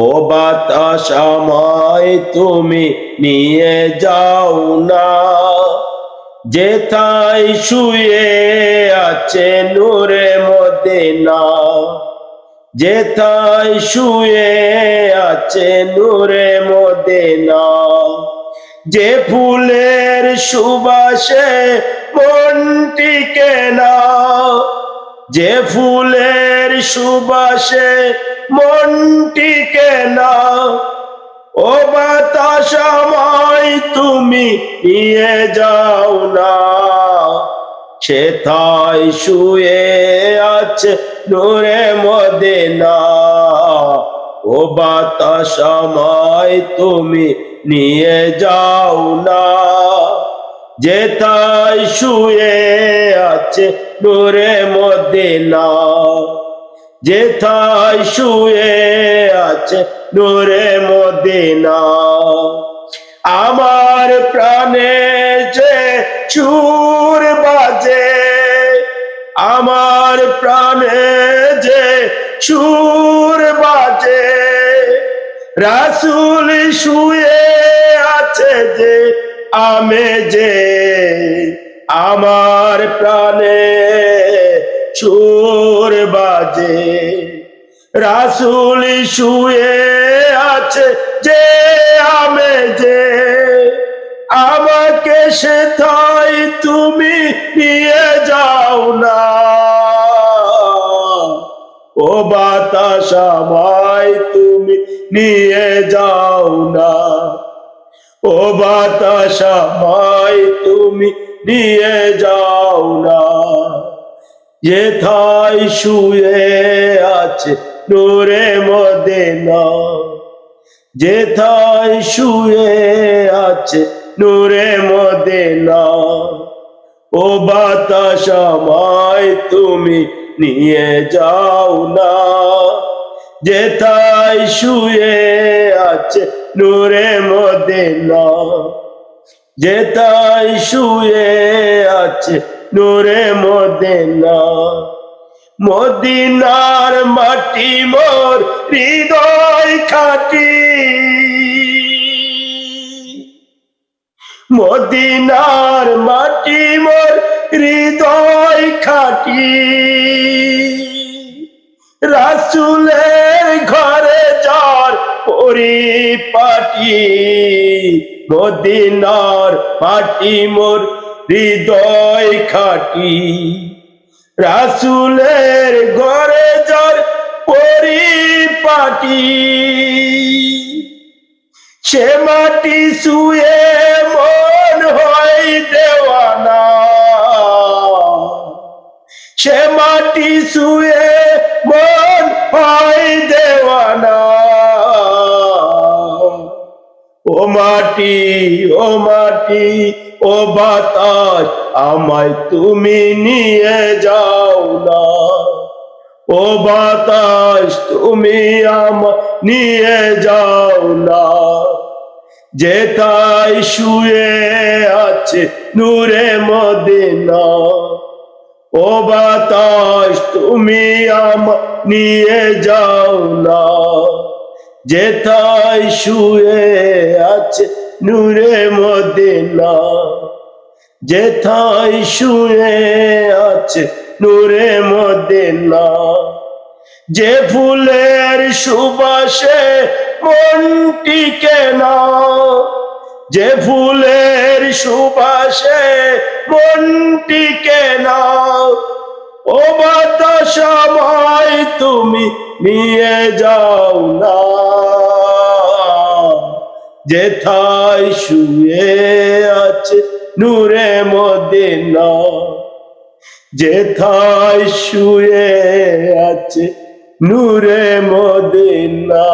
ও বাতাস আমায় তুমি নিয়ে যাও না। যেথায় শুয়ে আছে নূরে মদিনা। যেথায় শুয়ে আছে নূরে মদিনা। যে ফুলের সুবাসে মনটিকে না যে ফুলের সুবাসে মনটিকে না ও বাতাস আমায় তুমি নিয়ে যাও না। সেথায় শুয়ে আছে নূরে মদিনা, ও বাতাস আমায় তুমি নিয়ে যাও না। যেথায় শুয়ে আছে নূরে মদিনা, যেথায় শুয়ে আছে নূরে মদিনা, আমার প্রাণে যে চুর বাজে, আমার প্রাণে যে চুর বাজে, রাসুল শুয়ে আছে যে আমি যে আমার প্রাণে চোর বাজে রাসুল শুয়ে আছে যে আমি যে, আমাকে সেথাই তুমি নিয়ে যাও না। ও বাতাস আমায় তুমি নিয়ে যাও না। ও বাতাস আমায় তুমি নিয়ে যাও না। যেথায় শুয়ে আছে নূরে মদিনা, যেথায় শুয়ে আছে নূরে মদিনা, ও বাতাস আমায় তুমি নিয়ে যাও না। যেথায় শুয়ে আছে নূরে মদিনা। যেথায় শুয়ে আছে নূরে মদিনা। মদিনার মাটি মোর হৃদয় খাটি। মদিনার মাটি মোর হৃদয় খাটি। রাসুলের পরিপাটি মদিনার পাটি মোর হৃদয় খাটি। রাসুলের ঘরে যার পরিপাটি, সে মাটি শুয়ে মন হয় দেওয়ানা। সে মাটি শুয়ে মাটি, ও মাটি, ও বাতাস, আমায় তুমি নিয়ে যাও না। ও বাতাস, তুমি আমায় নিয়ে যাও না। যেথায় শুয়ে আছে নূরে মদিনা, ও বাতাস, তুমি আমায় নিয়ে যাও না। যেথায় শুয়ে আছে নূরে মদিনা, যেথায় শুয়ে আছে নূরে মদিনা, যে ফুলের সুবাসে মনটিকে না যে ফুলের সুবাসে মনটিকে না ও বাতাস তুমি নিয়ে যাও না। যেথায় শুয়ে আছে নূরে মদিনা যেথায় শুয়ে আছে নূরে মদিনা।